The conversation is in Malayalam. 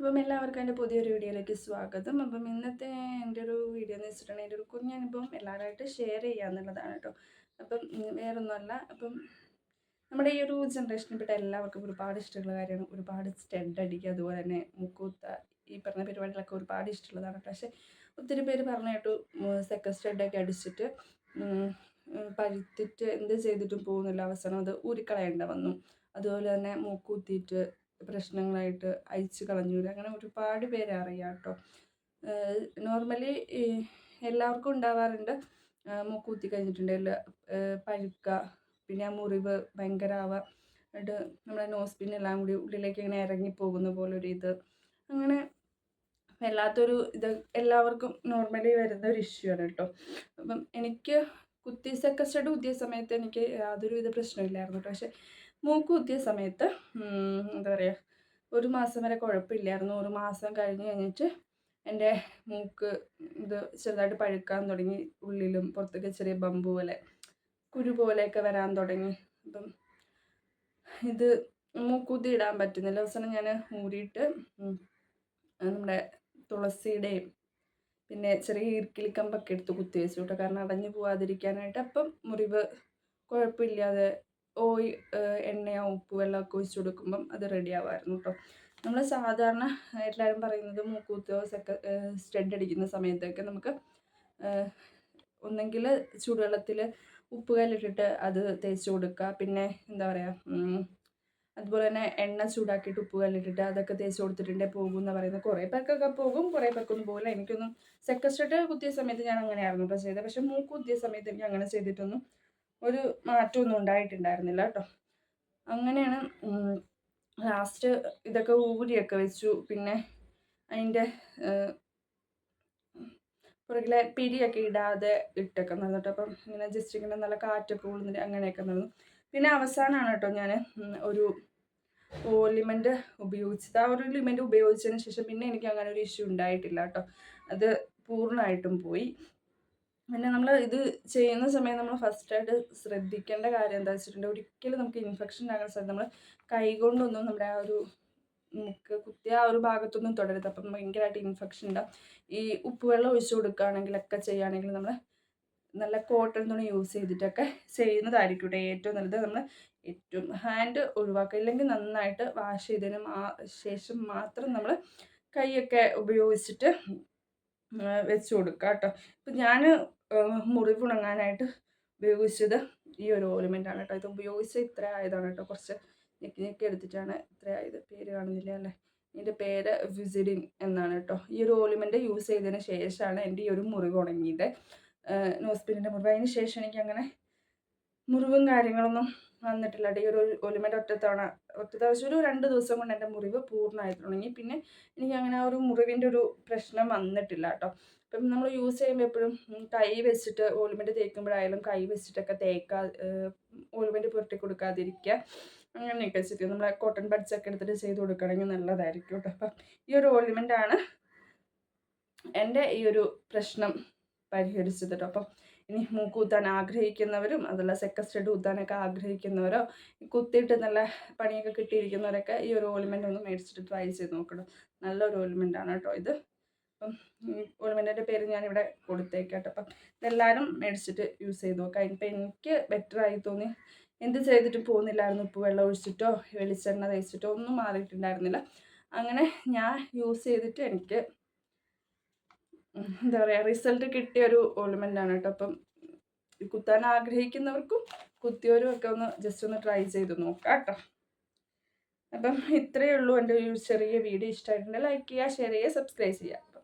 അപ്പം എല്ലാവർക്കും എന്റെ പുതിയൊരു വീഡിയോയിലേക്ക് സ്വാഗതം. അപ്പം ഇന്നത്തെ എന്റെ ഒരു വീഡിയോ എന്ന് വെച്ചിട്ടുണ്ടെങ്കിൽ എന്റെ ഒരു കുഞ്ഞനുഭവം എല്ലാവരുമായിട്ട് ഷെയർ ചെയ്യുക എന്നുള്ളതാണ് കേട്ടോ. അപ്പം വേറൊന്നുമല്ല. അപ്പം നമ്മുടെ ഈ ഒരു ജനറേഷനിൽപ്പെട്ട എല്ലാവർക്കും ഒരുപാട് ഇഷ്ടമുള്ള കാര്യമാണ്. ഒരുപാട് സ്റ്റെഡ് അടിക്കുക അതുപോലെ തന്നെ മുക്കൂത്ത ഈ പറഞ്ഞ പരിപാടികളൊക്കെ ഒരുപാട് ഇഷ്ടമുള്ളതാണ് പക്ഷേ ഒത്തിരി പേര് പറഞ്ഞു കേട്ടു സെക്കൻഡ് സ്റ്റെഡൊക്കെ അടിച്ചിട്ട് പഴുത്തിട്ട് എന്ത് ചെയ്തിട്ടും പോകുന്നില്ല. അവസാനം അത് ഊരിക്കളയേണ്ട വന്നു. അതുപോലെ തന്നെ മൂക്കുത്തിയിട്ട് പ്രശ്നങ്ങളായിട്ട് അയച്ചു കളഞ്ഞു. അങ്ങനെ ഒരുപാട് പേര് അറിയാം കേട്ടോ. നോർമലി എല്ലാവർക്കും ഉണ്ടാവാറുണ്ട്. മൂക്കൂത്തി കഴിഞ്ഞിട്ടുണ്ടെങ്കിൽ പഴുക്ക പിന്നെ ആ മുറിവ് ഭയങ്കര ആവുക എന്നിട്ട് നമ്മുടെ നോസ് പിന്നെല്ലാം കൂടി ഉള്ളിലേക്ക് ഇങ്ങനെ ഇറങ്ങിപ്പോകുന്ന പോലെ ഒരു ഇത്. അങ്ങനെ വല്ലാത്തൊരു ഇത് എല്ലാവർക്കും നോർമലി വരുന്ന ഒരു ഇഷ്യൂ ആണ് കേട്ടോ. അപ്പം എനിക്ക് കുത്തി സെക്കസ്റ്റഡ് കുത്തിയ സമയത്ത് എനിക്ക് യാതൊരു വിധ പ്രശ്നമില്ലായിരുന്നു കേട്ടോ. പക്ഷെ മൂക്ക് കുത്തിയ സമയത്ത് എന്താ പറയുക ഒരു മാസം വരെ കുഴപ്പമില്ലായിരുന്നു. ഒരു മാസം കഴിഞ്ഞ് കഴിഞ്ഞിട്ട് എന്റെ മൂക്ക് ഇത് ചെറുതായിട്ട് പഴുക്കാൻ തുടങ്ങി. ഉള്ളിലും പുറത്തൊക്കെ ചെറിയ ബമ്പ് പോലെ കുരു പോലെയൊക്കെ വരാൻ തുടങ്ങി. അപ്പം ഇത് മൂക്കുത്തി ഇടാൻ പറ്റുന്നില്ല. അവസാനം ഞാൻ ഊരിയിട്ട് നമ്മുടെ തുളസിയുടെയും പിന്നെ ചെറിയ ഈർക്കിലിക്കമ്പൊക്കെ എടുത്ത് കുത്തി വെച്ചു കേട്ടോ. കാരണം അടഞ്ഞു പോവാതിരിക്കാനായിട്ട് അപ്പം മുറിവ് കുഴപ്പമില്ലാതെ ഓയിൽ എണ്ണയോ ഉപ്പ് വെള്ളമൊക്കെ ഒഴിച്ച് കൊടുക്കുമ്പം അത് റെഡി ആവായിരുന്നു കേട്ടോ നമ്മൾ സാധാരണ എല്ലാവരും പറയുന്നത് മൂക്കൂത്തോ സെക്ക സ്റ്റെഡ് അടിക്കുന്ന സമയത്തൊക്കെ നമുക്ക് ഒന്നെങ്കിൽ ചൂടുവെള്ളത്തിൽ ഉപ്പ് കല്ലിട്ടിട്ട് അത് തേച്ച് കൊടുക്കുക. പിന്നെ എന്താ പറയുക അതുപോലെ തന്നെ എണ്ണ ചൂടാക്കിയിട്ട് ഉപ്പ് കല്ലിട്ടിട്ട് അതൊക്കെ തേച്ച് കൊടുത്തിട്ടുണ്ടെങ്കിൽ പോകും എന്ന് പറയുന്നത്. കുറേ പേർക്കൊക്കെ പോകും കുറേ പേർക്കൊന്നും പോകില്ല എനിക്കൊന്നും സെക്കസ്റ്റഡ് കുത്തിയ സമയത്ത് ഞാൻ അങ്ങനെയായിരുന്നു കേട്ടോ ചെയ്തത്. പക്ഷേ മൂക്ക് കുത്തിയ സമയത്ത് എനിക്ക് അങ്ങനെ ചെയ്തിട്ടൊന്നും ഒരു മാറ്റമൊന്നും ഉണ്ടായിട്ടുണ്ടായിരുന്നില്ല കേട്ടോ. അങ്ങനെയാണ് ലാസ്റ്റ് ഇതൊക്കെ ഊരിയൊക്കെ വെച്ചു. പിന്നെ അതിന്റെ പുറകിലെ പിരിയൊക്കെ ഇടാതെ ഇട്ടൊക്കെ നടന്നു കേട്ടോ. അപ്പം ഇങ്ങനെ ജസ്റ്റ് ഇങ്ങനെ നല്ല കാറ്റൊക്കെ കൊള്ളുന്നില്ല അങ്ങനെയൊക്കെ നടന്നു. പിന്നെ അവസാനമാണ് കേട്ടോ ഞാൻ ഒരു ഓലിമെന്റ് ഉപയോഗിച്ചത്. ആ ഒരു ലിമെന്റ് ഉപയോഗിച്ചതിന് ശേഷം പിന്നെ എനിക്ക് അങ്ങനെ ഒരു ഇഷ്യൂ ഉണ്ടായിട്ടില്ല കേട്ടോ. അത് പൂർണമായിട്ടും പോയി. പിന്നെ നമ്മൾ ഇത് ചെയ്യുന്ന സമയം നമ്മൾ ഫസ്റ്റായിട്ട് ശ്രദ്ധിക്കേണ്ട കാര്യം എന്താ വെച്ചിട്ടുണ്ടെങ്കിൽ ഒരിക്കലും നമുക്ക് ഇൻഫെക്ഷൻ ഉണ്ടാകാൻ സാധ്യത നമ്മൾ കൈ കൊണ്ടൊന്നും നമ്മുടെ ആ ഒരു മുക്ക് കുത്തിയ ആ ഒരു ഭാഗത്തൊന്നും തുടരുത്. അപ്പം ഭയങ്കരമായിട്ട് ഇൻഫെക്ഷൻ ഉണ്ടാവും. ഈ ഉപ്പുവെള്ളം ഒഴിച്ചു കൊടുക്കുകയാണെങ്കിലൊക്കെ ചെയ്യുകയാണെങ്കിൽ നമ്മൾ നല്ല കോട്ടൺ തുണി യൂസ് ചെയ്തിട്ടൊക്കെ ചെയ്യുന്നതായിരിക്കും ഏറ്റവും നല്ലത്. നമ്മൾ ഏറ്റവും ഹാൻഡ് ഒഴിവാക്കുക. ഇല്ലെങ്കിൽ നന്നായിട്ട് വാഷ് ചെയ്തതിന് ശേഷം മാത്രം നമ്മൾ കൈയൊക്കെ ഉപയോഗിച്ചിട്ട് വെച്ച് കൊടുക്കുക കേട്ടോ ഇപ്പം ഞാൻ മുറിവുണങ്ങാനായിട്ട് ഉപയോഗിച്ചത് ഈ ഒരു ഓയിൽമെന്റാണ് കേട്ടോ ഇത് ഉപയോഗിച്ച ഇത്ര ആയതാണ് കേട്ടോ കുറച്ച് ഞെക്കി ഞെക്കി എടുത്തിട്ടാണ് ഇത്ര ആയത്. പേര് കാണുന്നില്ല അല്ലേ? ഇതിന്റെ പേര് വിസിഡിൻ എന്നാണ് കേട്ടോ ഈ ഒരു ഓയിൽമെന്റ് യൂസ് ചെയ്തതിന് ശേഷമാണ് എന്റെ ഈ ഒരു മുറിവ് ഉണങ്ങിയത്. നോസ്പിന്റെ മുറിവ്. അതിന് ശേഷം എനിക്ക് അങ്ങനെ മുറിവും കാര്യങ്ങളൊന്നും വന്നിട്ടില്ല. ഈ ഒരു ഒലിമേന്റെ ഒറ്റത്തവണ ദിവസം ഒരു രണ്ട് ദിവസം കൊണ്ട് എന്റെ മുറിവ് പൂർണമായിട്ട് തുടങ്ങി പിന്നെ എനിക്ക് അങ്ങനെ ഒരു മുറിവിന്റെ ഒരു പ്രശ്നം വന്നിട്ടില്ല കേട്ടോ. അപ്പം നമ്മൾ യൂസ് ചെയ്യുമ്പോൾ എപ്പോഴും കൈ വെച്ചിട്ട് ഓയിൽമെന്റ് തേക്കുമ്പോഴായാലും കൈ വെച്ചിട്ടൊക്കെ തേക്കാ ഓയിൽമെന്റ് പുരട്ടി കൊടുക്കാതിരിക്കുക. അങ്ങനെയൊക്കെ വെച്ചിട്ട് നമ്മൾ കോട്ടൺ ബഡ്സ് ഒക്കെ എടുത്തിട്ട് ചെയ്ത് കൊടുക്കണമെങ്കിൽ നല്ലതായിരിക്കും കേട്ടോ. അപ്പം ഈ ഒരു ഓലിമെന്റാണ് എന്റെ ഈ ഒരു പ്രശ്നം പരിഹരിച്ചത് കേട്ടോ. അപ്പം ഇനി മൂക്കൂത്താൻ ആഗ്രഹിക്കുന്നവരും അതല്ല സെക്കസ്റ്റഡ് കുത്താനൊക്കെ ആഗ്രഹിക്കുന്നവരോ കുത്തിയിട്ട് നല്ല പണിയൊക്കെ കിട്ടിയിരിക്കുന്നവരൊക്കെ ഈ ഒരു ഓയിൽമെന്റ് ഒന്ന് മേടിച്ചിട്ട് ട്രൈ ചെയ്ത് നോക്കണം? നല്ലൊരു ആണ് കേട്ടോ ഇത്. അപ്പം ഓയിൽമെന്റിന്റെ പേര് ഞാനിവിടെ കൊടുത്തേക്കാട്ടോ അപ്പം ഇതെല്ലാവരും മേടിച്ചിട്ട് യൂസ് ചെയ്ത് നോക്കാം. ഇപ്പം എനിക്ക് ബെറ്റർ ആയി തോന്നി. എന്ത് ചെയ്തിട്ടും പോകുന്നില്ലായിരുന്നു. ഉപ്പ് വെള്ളം ഒഴിച്ചിട്ടോ വെളിച്ചെണ്ണ തേച്ചിട്ടോ ഒന്നും മാറിയിട്ടുണ്ടായിരുന്നില്ല. അങ്ങനെ ഞാൻ യൂസ് ചെയ്തിട്ട് എനിക്ക് എന്താ പറയുക റിസൾട്ട് കിട്ടിയ ഒരു ഓയിൽമെന്റ് ആണ് കേട്ടോ അപ്പം കുത്താൻ ആഗ്രഹിക്കുന്നവർക്കും കുത്തിയവരും ഒക്കെ ഒന്ന് ജസ്റ്റ് ഒന്ന് ട്രൈ ചെയ്ത് നോക്കാം കേട്ടോ അപ്പം ഇത്രയേ ഉള്ളൂ എന്റെ ഒരു ചെറിയ വീഡിയോ. ഇഷ്ടമായിട്ടുണ്ടെങ്കിൽ ലൈക്ക് ചെയ്യുക ഷെയർ ചെയ്യുക സബ്സ്ക്രൈബ് ചെയ്യുക.